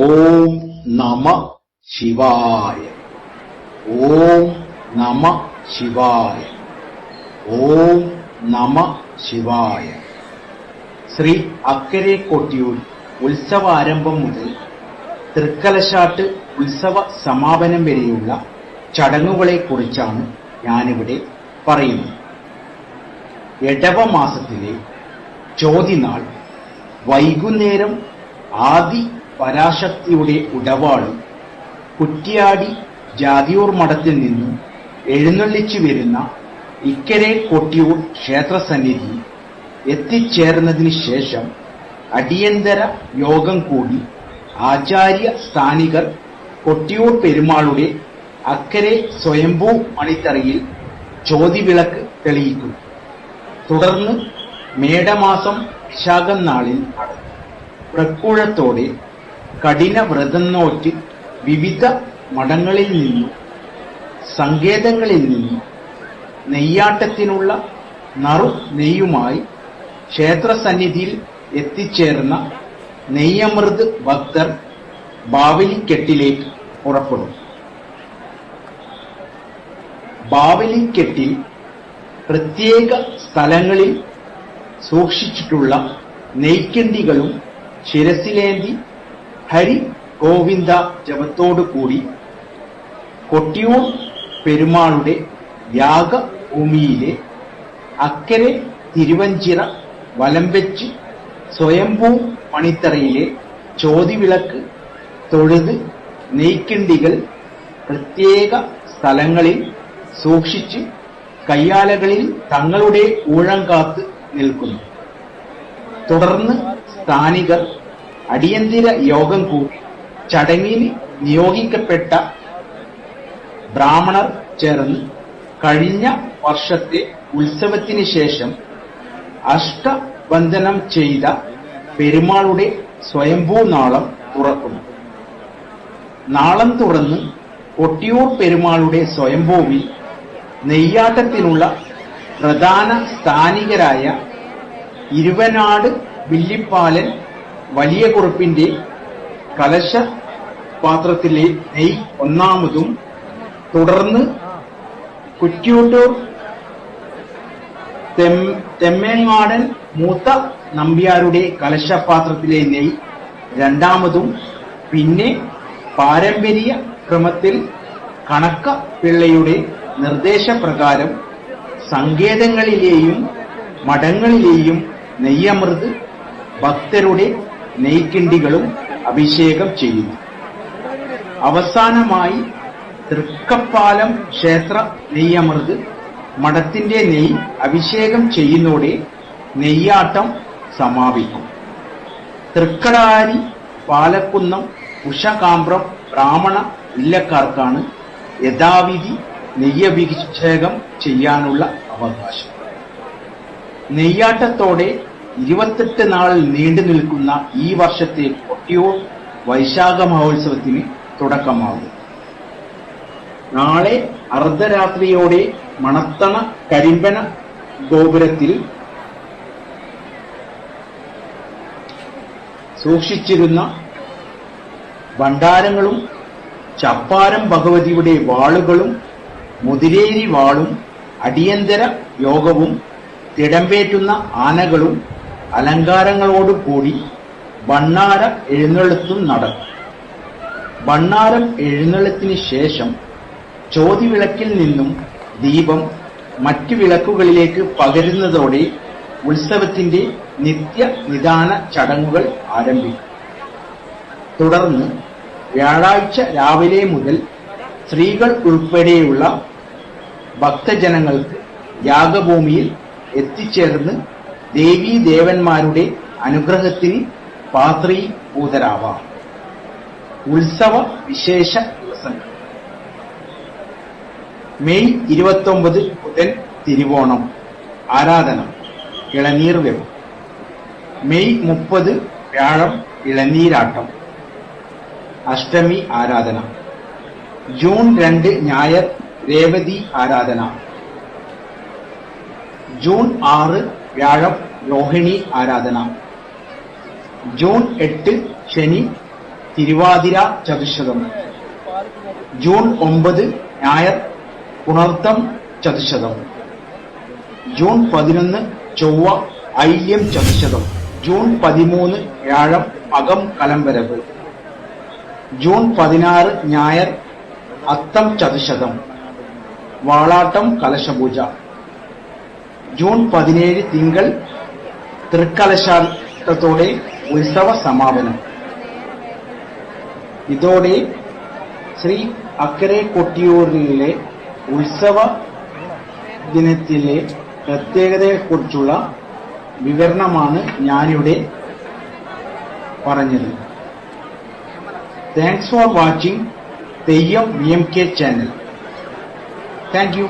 ഓം നമ ശിവായ. ഓം നമ ശിവായ. ഓം നമ ശിവായ. ശ്രീ അക്കരെ കൊട്ടിയൂർ ഉത്സവാരംഭം മുതൽ തൃക്കലശാട്ട് ഉത്സവ സമാപനം വരെയുള്ള ചടങ്ങുകളെക്കുറിച്ചാണ് ഞാനിവിടെ പറയുന്നത്. എടവ മാസത്തിലെ ചോതിനാൾ വൈകുന്നേരം ആദി പരാശക്തിയുടെ ഉടവാളും കുറ്റിയാടി ജാതിയൂർ മഠത്തിൽ നിന്നും എഴുന്നള്ളിച്ചു വരുന്ന ഇക്കരെ കൊട്ടിയൂർ ക്ഷേത്രസന്നിധി എത്തിച്ചേർന്നതിന് ശേഷം അടിയന്തര യോഗം കൂടി ആചാര്യ സ്ഥാനികർ കൊട്ടിയൂർ പെരുമാളുടെ അക്കരെ സ്വയംഭൂ മണിത്തറയിൽ ചോതിവിളക്ക് തെളിയിക്കും. തുടർന്ന് മേടമാസം വിശാഖം നാളിൽ പ്രക്കൂഴത്തോടെ കഠിന വ്രതം നോറ്റ് വിവിധ മഠങ്ങളിൽ നിന്നും സങ്കേതങ്ങളിൽ നിന്നും നെയ്യാട്ടത്തിനുള്ള നറു നെയ്യുമായി ക്ഷേത്രസന്നിധിയിൽ എത്തിച്ചേർന്ന നെയ്യമൃത് ഭക്തർ ബാവലിക്കെട്ടിലേക്ക് പുറപ്പെടും. ബാവലിക്കെട്ടിൽ പ്രത്യേക സ്ഥലങ്ങളിൽ സൂക്ഷിച്ചിട്ടുള്ള നെയ്ക്കണ്ടികളും ശിരസിലേന്തി ഹരി ഗോവിന്ദ ജപത്തോടുകൂടി കൊട്ടിയൂർ പെരുമാളുടെ യാഗഭൂമിയിലെ അക്കരെ തിരുവഞ്ചിറ വലം വെച്ച് സ്വയംഭൂ മണിത്തറയിലെ ചോതിവിളക്ക് തൊഴുത് നെയ്ക്കിണ്ടികൾ പ്രത്യേക സ്ഥലങ്ങളിൽ സൂക്ഷിച്ച് കയ്യാലകളിൽ തങ്ങളുടെ ഊഴം കാത്ത് നിൽക്കുന്നു. തുടർന്ന് സ്ഥാനികർ അടിയന്തര യോഗം കൂടി ചടങ്ങിൽ നിയോഗിക്കപ്പെട്ട ബ്രാഹ്മണർ ചേർന്ന് കഴിഞ്ഞ വർഷത്തെ ഉത്സവത്തിന് ശേഷം അഷ്ടബന്ധനം ചെയ്ത പെരുമാളുടെ സ്വയംഭൂ നാളം തുറക്കുന്നു. നാളം തുറന്ന് കൊട്ടിയൂർ പെരുമാളുടെ സ്വയംഭൂവിൽ നെയ്യാട്ടത്തിനുള്ള പ്രധാന സ്ഥാനികരായ ഇരുവനാട് വില്ലിപ്പാലൻ വലിയ കുറുപ്പിന്റെ കലശ പാത്രത്തിലെ നെയ് ഒന്നാമതും തുടർന്ന് കുറ്റ്യൂട്ടൂർ തെമ്മേങ്ങാടൻ മൂത്ത നമ്പ്യാരുടെ കലശപാത്രത്തിലെ നെയ് രണ്ടാമതും പിന്നെ പാരമ്പര്യ ക്രമത്തിൽ കണക്ക പിള്ളയുടെ നിർദ്ദേശപ്രകാരം സങ്കേതങ്ങളിലെയും മഠങ്ങളിലെയും നെയ്യമൃത് ഭക്തരുടെ നെയ്ക്കിണ്ടികളും അഭിഷേകം ചെയ്യുന്നു. അവസാനമായി തൃക്കപ്പാലം ക്ഷേത്ര നെയ്യമൃത് മഠത്തിന്റെ നെയ് അഭിഷേകം ചെയ്യുന്നതോടെ നെയ്യാട്ടം സമാപിക്കും. തൃക്കടാരി പാലക്കുന്നം ഉഷകാമ്പ്രം ബ്രാഹ്മണ ഇല്ലക്കാർക്കാണ് യഥാവിധി നെയ്യഭിഷേകം ചെയ്യാനുള്ള അവകാശം. നെയ്യാട്ടത്തോടെ ഇരുപത്തെട്ട് നാൾ നീണ്ടു നിൽക്കുന്ന ഈ വർഷത്തെ കൊട്ടിയൂർ വൈശാഖ മഹോത്സവത്തിന് തുടക്കമാകും. നാളെ അർദ്ധരാത്രിയോടെ മണത്തണ കരിമ്പന ഗോപുരത്തിൽ സൂക്ഷിച്ചിരുന്ന ഭണ്ഡാരങ്ങളും ചപ്പാരം ഭഗവതിയുടെ വാളുകളും മുതിരേരി വാളും അടിയന്തര യോഗവും തിടമ്പേറ്റുന്ന ആനകളും അലങ്കാരങ്ങളോടുകൂടി ഭണ്ണാരം എഴുന്നള്ളത്തും നടക്കും. ഭണ്ണാരം എഴുന്നള്ളത്തിന് ശേഷം ചോതിവിളക്കിൽ നിന്നും ദീപം മറ്റു വിളക്കുകളിലേക്ക് പകരുന്നതോടെ ഉത്സവത്തിന്റെ നിത്യ നിദാന ചടങ്ങുകൾ ആരംഭിക്കും. തുടർന്ന് വ്യാഴാഴ്ച രാവിലെ മുതൽ സ്ത്രീകൾ ഉൾപ്പെടെയുള്ള ഭക്തജനങ്ങൾക്ക് യാഗഭൂമിയിൽ എത്തിച്ചേർന്ന് ദേവീ ദേവന്മാരുടെ അനുഗ്രഹത്തിന് പാത്രീഭൂതരാവാം ഉത്സവ വിശേഷ ദിവസങ്ങൾ. മെയ് ഇരുപത്തൊമ്പത് മുതൽ തിരുവോണം ആരാധന ഇളനീർ വെപ്പ്. മെയ് മുപ്പത് വ്യാഴം ഇളനീരാട്ടം. അഷ്ടമി ആരാധന. ജൂൺ രണ്ട് ഞായർ രേവതി ആരാധന. ജൂൺ ആറ് വ്യാഴം രോഹിണി ആരാധന. ജൂൺ എട്ട് ശനി തിരുവാതിര ചതുശതം ജൂൺ ഒമ്പത് ഞായർ പുണർത്തം ചതുശതം ജൂൺ പതിനൊന്ന് ചൊവ്വ ഐല്യം ചതുശതം ജൂൺ പതിമൂന്ന് വ്യാഴം അകം കലംബരവ് ജൂൺ പതിനാറ് ഞായർ അത്തം ചതുശതം വാളാട്ടം കലശപൂജ. ജൂൺ പതിനേഴ് തിങ്കൾ തൃക്കലശാട്ടത്തോടെ ഉത്സവ സമാപനം. ഇതോടെ ശ്രീ അക്കരെ കൊട്ടിയൂരിലെ ഉത്സവ ദിനത്തിലെ പ്രത്യേകതയെക്കുറിച്ചുള്ള വിവരണമാണ് ഞാനിവിടെ പറഞ്ഞത്. Thanks for watching Theyyam V M K channel thank you